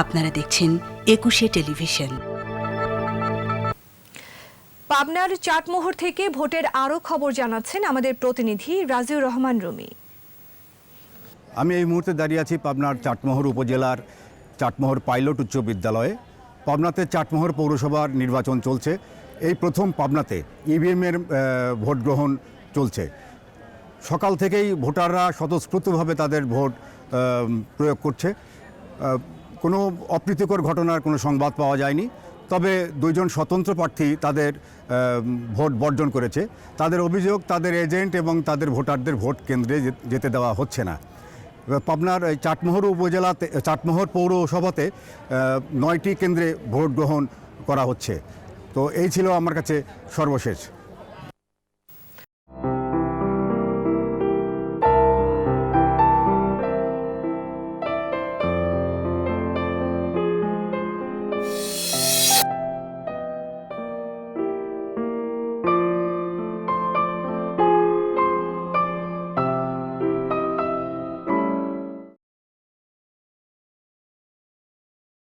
আপনারা দেখছেন একুশে টেলিভিশন। পাবনার চাটমোহর থেকে ভোটের আরও খবর জানাচ্ছেন আমাদের প্রতিনিধি রাজিউর রহমান রুমি। আমি এই মুহূর্তে দাঁড়িয়ে আছি পাবনার চাটমোহর উপজেলার চাটমোহর পাইলট উচ্চ বিদ্যালয়ে। পাবনাতে চাটমোহর পৌরসভার নির্বাচন চলছে। এই প্রথম পাবনাতে ইভিএমের ভোট গ্রহণ চলছে। সকাল থেকেই ভোটাররা স্বতঃস্ফূর্তভাবে তাদের ভোট প্রয়োগ করছে। কোনো অপ্রীতিকর ঘটনার কোনো সংবাদ পাওয়া যায়নি। তবে দুইজন স্বতন্ত্র প্রার্থী তাদের ভোট বর্জন করেছে। তাদের অভিযোগ, তাদের এজেন্ট এবং তাদের ভোটারদের ভোট কেন্দ্রে যেতে দেওয়া হচ্ছে না। পাবনার এই চাটমোহর উপজেলাতে, চাটমোহর পৌরসভাতে নয়টি কেন্দ্রে ভোট গ্রহণ করা হচ্ছে। তো এই ছিল আমার কাছে সর্বশেষ।